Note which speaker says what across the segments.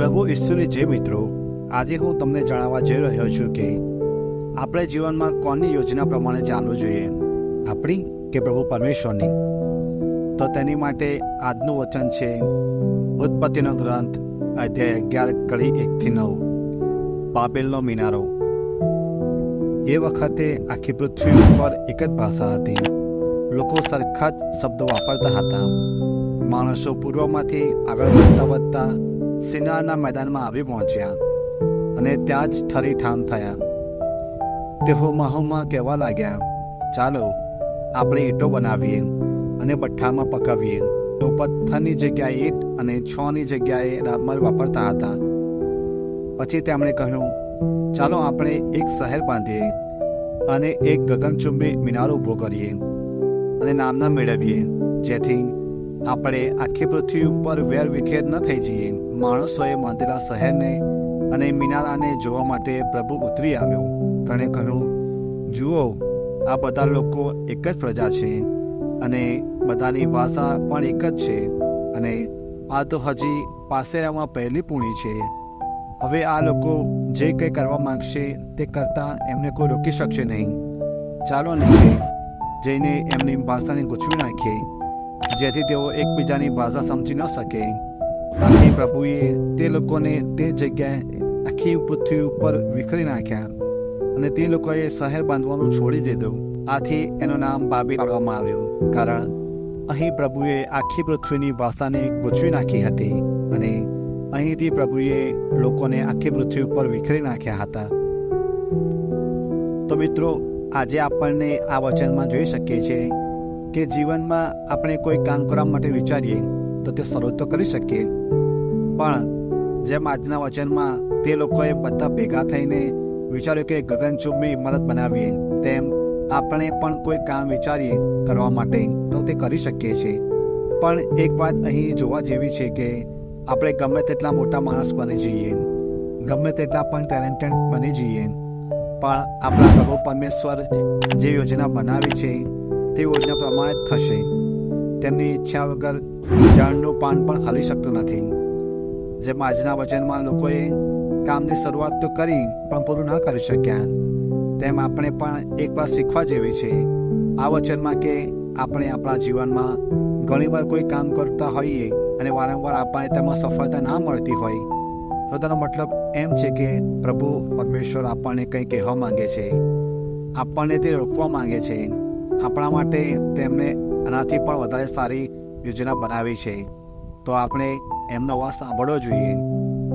Speaker 1: પ્રભુ ઈસુની જે મિત્રો, આજે હું તમને જણાવવા જઈ રહ્યો છું કે આપણે જીવનમાં કોની યોજના પ્રમાણે ચાલવું જોઈએ? આપણી કે પ્રભુ પરમેશ્વરની? તો તેની માટે આજનું વચન છે, ઉત્પત્તિનો ગ્રંથ, અધ્યાય અગિયાર, કડી એકથી નવ. બાબેલનો મિનારો. એ વખતે આખી પૃથ્વી ઉપર એક જ ભાષા હતી. લોકો સરખા જ શબ્દો વાપરતા હતા. માણસો પૂર્વમાંથી આગળ વધતા વધતા સિનારના મેદાનમાં આવી પહોંચ્યા અને ત્યાં જ ઠરી ઠામ થયા. તેઓ માહોમાં કહેવા લાગ્યા, ચાલો, આપણે ઈંટો બનાવીએ અને ભઠ્ઠામાં પકાવીએ. તો પથ્થરની જગ્યાએ ઈંટ અને છની જગ્યાએ ડામર વાપરતા હતા. પછી તેમણે કહ્યું, ચાલો, આપણે એક શહેર બાંધીએ અને એક ગગનચુંબી મિનાર ઊભો કરીએ અને નામના મેળવીએ, જેથી આપણે આખી પૃથ્વી ઉપર વેર વિખેર ન થઈ જઈએ. માણસોએ બાંધેલા શહેરને અને મિનારાને જોવા માટે પ્રભુ ઉતરી આવ્યો. તેણે કહ્યું, જુઓ, આ બધા લોકો એક જ પ્રજા છે અને બધાની ભાષા પણ એક જ છે અને આ તો હજી પાસેરામાં પહેલી પૂણી છે. હવે આ લોકો જે કંઈ કરવા માંગશે તે કરતાં એમને કોઈ રોકી શકશે નહીં. ચાલો નીચે જઈને એમની ભાષાને ગૂંચવી નાખીએ, જેથી તેઓ એકબીજાની ભાષા સમજી ન શકે. આથી પ્રભુએ તે લોકોને તે જગ્યાએ આખી પૃથ્વી ઉપર વિખરી નાખ્યા અને તે લોકોએ શહેર બાંધવાનું છોડી દીધું. આથી એનું નામ બાબી પાડવામાં આવ્યું. કારણ અહીં પ્રભુએ આખી પૃથ્વીની ભાષાને ગૂંચવી નાખી હતી અને અહીંથી પ્રભુએ લોકોને આખી પૃથ્વી ઉપર વિખરી નાખ્યા હતા. તો મિત્રો, આજે આપણને આ વચનમાં જોઈ શકીએ છીએ કે જીવનમાં આપણે કોઈ કામ કરવા માટે વિચારીએ તો તે સરળ તો કરી શકીએ. પણ જેમ આજના વચનમાં તે લોકોએ બધા ભેગા થઈને વિચાર્યું કે ગગનચુંબી ઇમારત બનાવીએ, તેમ આપણે પણ કોઈ કામ વિચારીએ કરવા માટે તો તે કરી શકીએ છીએ. પણ એક વાત અહીં જોવા જેવી છે કે આપણે ગમે તેટલા મોટા માણસ બની જઈએ, ગમે તેટલા પણ ટેલેન્ટેડ બની જઈએ, પણ આપણા પ્રભુ પરમેશ્વર જે યોજના બનાવી છે, તે યોજના પ્રમાણે થશે. તેમની ઈચ્છા વગર ઝાડનું પાન પણ હલી શકતું નથી. જેમ આજના વચનમાં લોકોએ કામની શરૂઆત તો કરી, પણ પૂરું ન કરી શક્યા. તેમ આપણે પણ એક વાત શીખવા જેવી છે. આ વચનમાં કે આપણે આપણા જીવનમાં ઘણીવાર કોઈ કામ કરતા હોઈએ અને વારંવાર આપણને તેમાં સફળતા ના મળતી હોય, તો તેનો મતલબ એમ છે કે પ્રભુ પરમેશ્વર આપણને કંઈ કહેવા માંગે છે. આપણને તે રોકવા માંગે છે. આપણા માટે તેમણે આનાથી પણ વધારે સારી યોજના બનાવી છે. તો આપણે એમનો અવાજ સાંભળવો જોઈએ.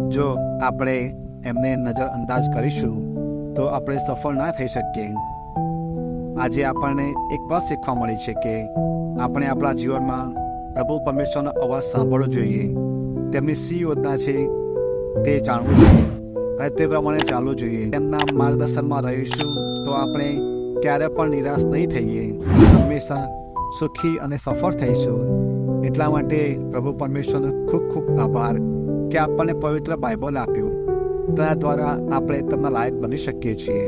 Speaker 1: જો આપણે એમને નજરઅંદાજ કરીશું, તો આપણે સફળ ના થઈ શકીએ. આજે આપણને એક વાત શીખવા મળી છે કે આપણે આપણા જીવનમાં પ્રભુ પરમેશ્વરનો અવાજ સાંભળવો જોઈએ. તેમની સી યોજના છે તે જાણવું જોઈએ અને તે પ્રમાણે ચાલવું જોઈએ. તેમના માર્ગદર્શનમાં રહીશું તો આપણે ક્યારે પણ નિરાશ નહીં થઈએ. હંમેશા સુખી અને સફળ થઈશું. એટલા માટે પ્રભુ પરમેશ્વરનો ખૂબ ખૂબ આભાર કે આપણને પવિત્ર બાઇબલ આપ્યું. તેના દ્વારા આપણે તમને લાયક બની શકીએ છીએ.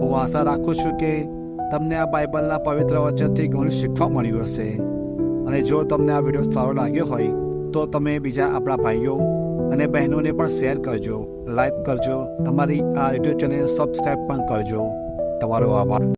Speaker 1: હું આશા રાખું છું કે તમને આ બાઇબલના પવિત્ર વચનથી ઘણું શીખવા મળ્યું હશે. અને જો તમને આ વીડિયો સારો લાગ્યો હોય, તો તમે બીજા આપણા ભાઈઓ અને બહેનોને પણ શેર કરજો, લાઈક કરજો, તમારી આ યુટ્યુબ ચેનલ સબસ્ક્રાઈબ પણ કરજો. તમારો આભાર.